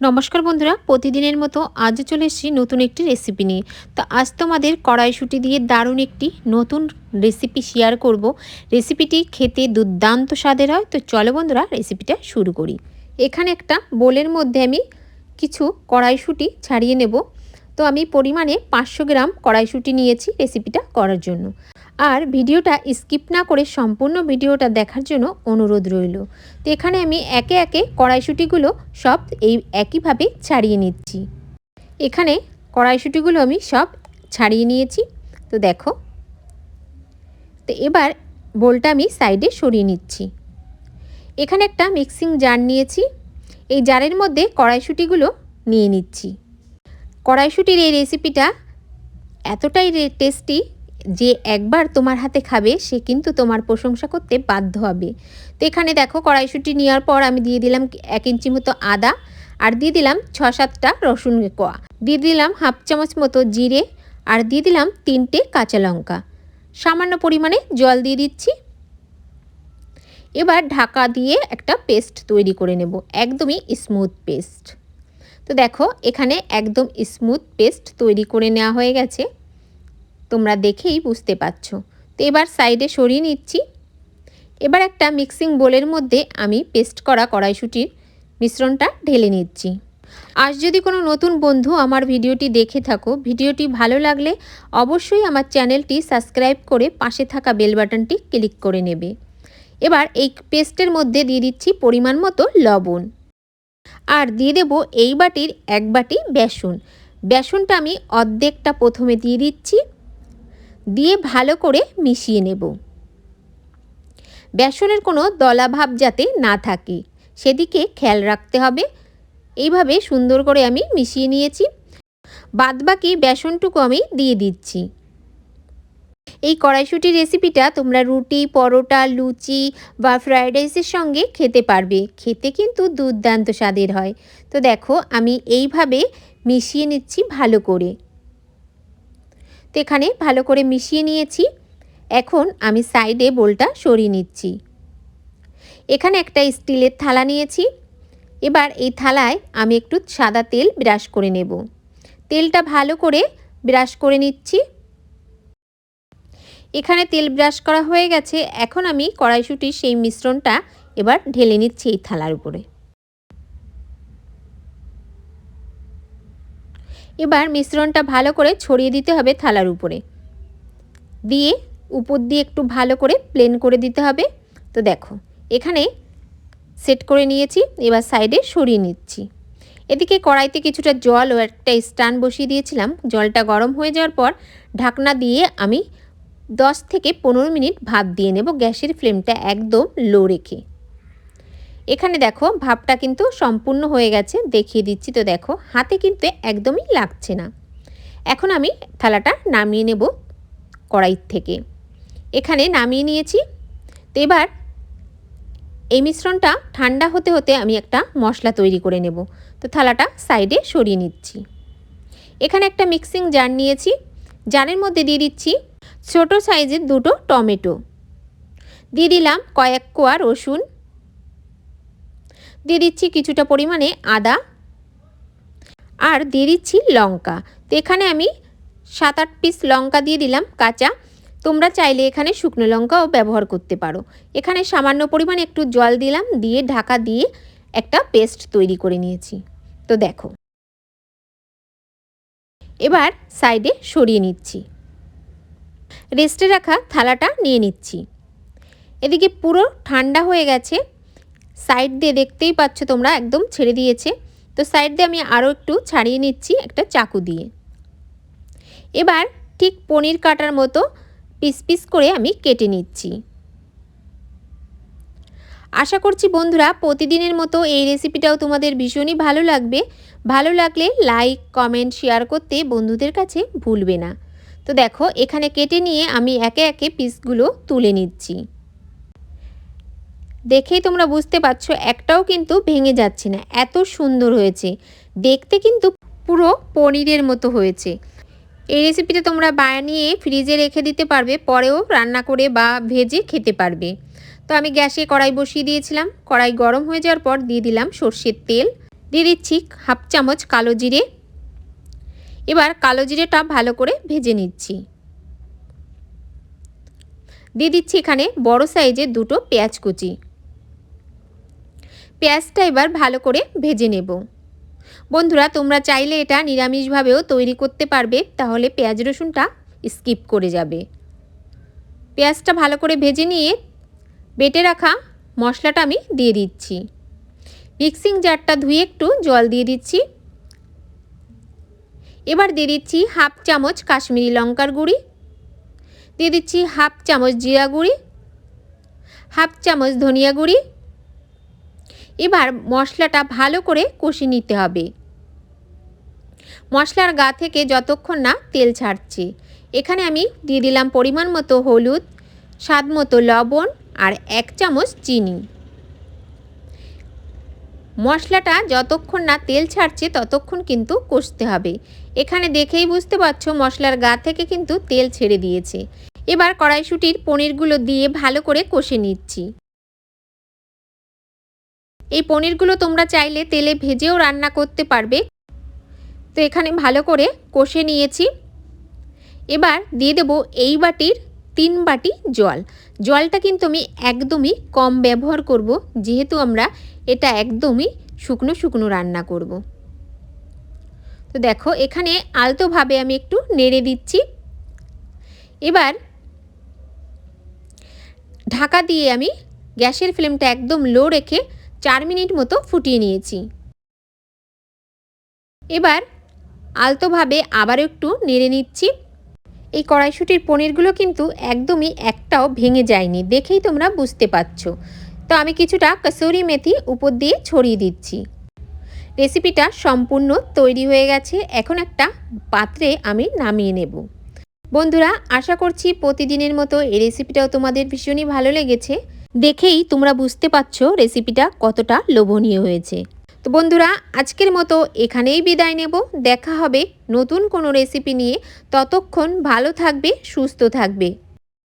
নমস্কার বন্ধুরা, প্রতিদিনের মতো আজও চলে এসেছি নতুন একটি রেসিপি নিয়ে। তো আজ তোমাদের কড়াইশুঁটি দিয়ে দারুণ একটি নতুন রেসিপি শেয়ার করব। রেসিপিটি খেতে দুর্দান্ত স্বাদের হয়। তো চলো বন্ধুরা রেসিপিটা শুরু করি। এখানে একটা বোলের মধ্যে আমি কিছু কড়াইশুঁটি ছাড়িয়ে নেব। তো আমি পরিমাণে পাঁচশো গ্রাম কড়াইশুঁটি নিয়েছি রেসিপিটা করার জন্য। আর ভিডিওটা স্কিপ না করে সম্পূর্ণ ভিডিওটা দেখার জন্য অনুরোধ রইল। তো এখানে আমি একে একে কড়াইশুঁটিগুলো সব এই একইভাবে ছাড়িয়ে নিচ্ছি। এখানে কড়াইশুঁটিগুলো আমি সব ছাড়িয়ে নিয়েছি। তো দেখো। তো এবার বোলটা আমি সাইডে সরিয়ে নিচ্ছি। এখানে একটা মিক্সিং জার নিয়েছি। এই জারের মধ্যে কড়াইশুঁটিগুলো নিয়ে নিচ্ছি। কড়াইশুঁটির এই রেসিপিটা এতটাই টেস্টি যে একবার তোমার হাতে খাবে, সে কিন্তু তোমার প্রশংসা করতে বাধ্য হবে। তো এখানে দেখো, কড়াইশুঁটি নেওয়ার পর আমি দিয়ে দিলাম এক ইঞ্চি মতো আদা আর দিয়ে দিলাম ছ সাতটা রসুন কোয়া। দিয়ে দিলাম হাফ চামচ মতো জিরে আর দিয়ে দিলাম তিনটে কাঁচা লঙ্কা। সামান্য পরিমাণে জল দিয়ে দিচ্ছি। এবার ঢাকা দিয়ে একটা পেস্ট তৈরি করে নেব, একদমই স্মুথ পেস্ট। তো দেখো, এখানে একদম স্মুথ পেস্ট তৈরি করে নেওয়া হয়ে গেছে। তোমরা দেখেই বুঝতে পারছ। তো এবার সাইডে সরিয়ে নিচ্ছি। এবার একটা মিক্সিং বোলের মধ্যে আমি পেস্ট করা কড়াইশুটির মিশ্রণটা ঢেলে নিচ্ছি। আজ যদি কোনো নতুন বন্ধু আমার ভিডিওটি দেখে থাকো, ভিডিওটি ভালো লাগলে অবশ্যই আমার চ্যানেলটি সাবস্ক্রাইব করে পাশে থাকা বেল বাটনটি ক্লিক করে নেবে। এবার এই পেস্টের মধ্যে দিয়ে দিচ্ছি পরিমাণ মতো লবণ। আর দিয়ে দেব এই বাটির এক বাটি বেসন। বেসনটা আমি অর্ধেকটা প্রথমে দিয়ে দিচ্ছি। দিয়ে ভালো করে মিশিয়ে নেব। বেসনের কোনো দলাভাব যাতে না থাকে, সেদিকে খেয়াল রাখতে হবে। এইভাবে সুন্দর করে আমি মিশিয়ে নিয়েছি। বাদবাকি বেসনটুকু আমি দিয়ে দিচ্ছি। এই কড়াইশুটির রেসিপিটা তোমরা রুটি, পরোটা, লুচি বা ফ্রায়েড রাইসের সঙ্গে খেতে পারবে। খেতে কিন্তু দুর্দান্ত স্বাদের হয়। তো দেখো, আমি এইভাবে মিশিয়ে নিচ্ছি ভালো করে। তো এখানে ভালো করে মিশিয়ে নিয়েছি। এখন আমি সাইডে বোলটা সরিয়ে নিচ্ছি। এখানে একটা স্টিলের থালা নিয়েছি। এবার এই থালায় আমি একটু সাদা তেল ব্রাশ করে নেব। তেলটা ভালো করে ব্রাশ করে নিচ্ছি। এখানে তেল ব্রাশ করা হয়ে গেছে। এখন আমি কড়াইশুটির সেই মিশ্রণটা এবার ঢেলে নিচ্ছি এই থালার উপরে। এবার মিশ্রণটা ভালো করে ছড়িয়ে দিতে হবে থালার উপরে। দিয়ে উপর দিয়ে একটু ভালো করে প্লেন করে দিতে হবে। তো দেখো, এখানে সেট করে নিয়েছি, এবার সাইডে সরিয়ে নিচ্ছি। এদিকে কড়াইতে কিছুটা জল ও একটা স্টান বসিয়ে দিয়েছিলাম। জলটা গরম হয়ে যাওয়ার পর ঢাকনা দিয়ে আমি দশ থেকে পনেরো মিনিট ভাপ দিয়ে নেব। গ্যাসের ফ্লেমটা একদম লো রেখে। এখানে দেখো ভাপটা কিন্তু সম্পূর্ণ হয়ে গেছে, দেখিয়ে দিচ্ছি তো দেখো, হাতে কিন্তু একদমই লাগছে না। এখন আমি থালাটা নামিয়ে নেব কড়াইর থেকে। এখানে নামিয়ে নিয়েছি। তো এবার এই মিশ্রণটা ঠান্ডা হতে হতে আমি একটা মশলা তৈরি করে নেব। তো থালাটা সাইডে সরিয়ে নিচ্ছি। এখানে একটা মিক্সিং জার নিয়েছি। জারের মধ্যে দিয়ে দিচ্ছি ছোট সাইজের দুটো টমেটো। দিয়ে দিলাম কয়েক কোয়া রসুন। দিয়ে দিচ্ছি কিছুটা পরিমাণে আদা আর দিয়ে দিচ্ছি লঙ্কা। তো এখানে আমি সাত আট পিস লঙ্কা দিয়ে দিলাম কাঁচা। তোমরা চাইলে এখানে শুকনো লঙ্কাও ব্যবহার করতে পারো। এখানে সামান্য পরিমাণে একটু জল দিলাম, দিয়ে ঢাকা দিয়ে একটা পেস্ট তৈরি করে নিয়েছি। তো দেখো। এবার সাইডে সরিয়ে নিচ্ছি। রেস্টে রাখা থালাটা নিয়ে নিচ্ছি। এদিকে পুরো ঠান্ডা হয়ে গেছে। সাইড দিয়ে দেখতেই পাচ্ছ তোমরা একদম ছেড়ে দিয়েছে। তো সাইড দিয়ে আমি আরও একটু ছাড়িয়ে নিচ্ছি একটা চাকু দিয়ে। এবার ঠিক পনির কাটার মতো পিস পিস করে আমি কেটে নিচ্ছি। আশা করছি বন্ধুরা প্রতিদিনের মতো এই রেসিপিটাও তোমাদের ভীষণই ভালো লাগবে। ভালো লাগলে লাইক, কমেন্ট, শেয়ার করতে বন্ধুদের কাছে ভুলবে না। তো দেখো এখানে কেটে নিয়ে আমি একে একে পিসগুলো তুলে নিচ্ছি। দেখেই তোমরা বুঝতে পারছ, একটাও কিন্তু ভেঙে যাচ্ছে না। এত সুন্দর হয়েছে। দেখতে কিন্তু পুরো পনিরের মতো হয়েছে। এই রেসিপিটা তোমরা বানিয়ে ফ্রিজে রেখে দিতে পারবে, পরেও রান্না করে বা ভেজে খেতে পারবে। তো আমি গ্যাসে কড়াই বসিয়ে দিয়েছিলাম। কড়াই গরম হয়ে যাওয়ার পর দিয়ে দিলাম সর্ষের তেল। দিয়ে দিচ্ছি হাফ চামচ কালো জিরে। এবার কালো জিরেটা ভালো করে ভেজে নিচ্ছি। দিয়ে দিচ্ছি এখানে বড় সাইজের দুটো পেঁয়াজ কুচি। পেঁয়াজটা এবার ভালো করে ভেজে নেব। বন্ধুরা, তোমরা চাইলে এটা নিরামিষভাবেও তৈরি করতে পারবে, তাহলে পেঁয়াজ রসুনটা স্কিপ করে যাবে। পেঁয়াজটা ভালো করে ভেজে নিয়ে বেটে রাখা মশলাটা আমি দিয়ে দিচ্ছি। মিক্সিং জারটা ধুয়ে একটু জল দিয়ে দিচ্ছি। এবার দিয়ে দিচ্ছি হাফ চামচ কাশ্মীরি লঙ্কার গুঁড়ি। দিয়ে দিচ্ছি হাফ চামচ জিরা গুঁড়ি। হাফ চামচ ধনিয়া গুঁড়ি। এবার মশলাটা ভালো করে কষে নিতে হবে। মশলার গা থেকে যতক্ষণ না তেল ছাড়ছে, এখানে আমি দিয়ে দিলাম পরিমাণ মতো হলুদ, স্বাদ মতো লবণ আর এক চামচ চিনি। মশলাটা যতক্ষণ না তেল ছাড়ছে ততক্ষণ কিন্তু কষতে হবে। এখানে দেখেই বুঝতে পারছ মশলার গা থেকে কিন্তু তেল ছেড়ে দিয়েছে। এবার কড়াইশুটির পনিরগুলো দিয়ে ভালো করে কষে নিচ্ছি। এই পনিরগুলো তোমরা চাইলে তেলে ভেজেও রান্না করতে পারবে। তো এখানে ভালো করে কষে নিয়েছি। এবার দিয়ে দেবো এই বাটির তিন বাটি জল। জলটা কিন্তু আমি একদমই কম ব্যবহার করব, যেহেতু আমরা এটা একদমই শুকনো শুকনো রান্না করব। তো দেখো, এখানে আলতোভাবে আমি একটু নেড়ে দিচ্ছি। এবার ঢাকা দিয়ে আমি গ্যাসের ফ্লেমটা একদম লো রেখে চার মিনিট মতো ফুটিয়ে নিয়েছি। এবার আলতোভাবে আবার একটু নেড়ে নিচ্ছি। এই কড়াইশুটির পনিরগুলো কিন্তু একদমই একটাও ভেঙে যায়নি, দেখেই তোমরা বুঝতে পারছ। তো আমি কিছুটা কসুরি মেথি উপর দিয়ে ছড়িয়ে দিচ্ছি। রেসিপিটা সম্পূর্ণ তৈরি হয়ে গেছে, এখন একটা পাত্রে আমি নামিয়ে নেব। বন্ধুরা, আশা করছি প্রতিদিনের মতো এই রেসিপিটাও তোমাদের ভীষণই ভালো লেগেছে। দেখেই তোমরা বুঝতে পারছ রেসিপিটা কতটা লোভনীয় হয়েছে। তো বন্ধুরা, আজকের মতো এখানেই বিদায় নেব। দেখা হবে নতুন কোনো রেসিপি নিয়ে। ততক্ষণ ভালো থাকবে, সুস্থ থাকবে।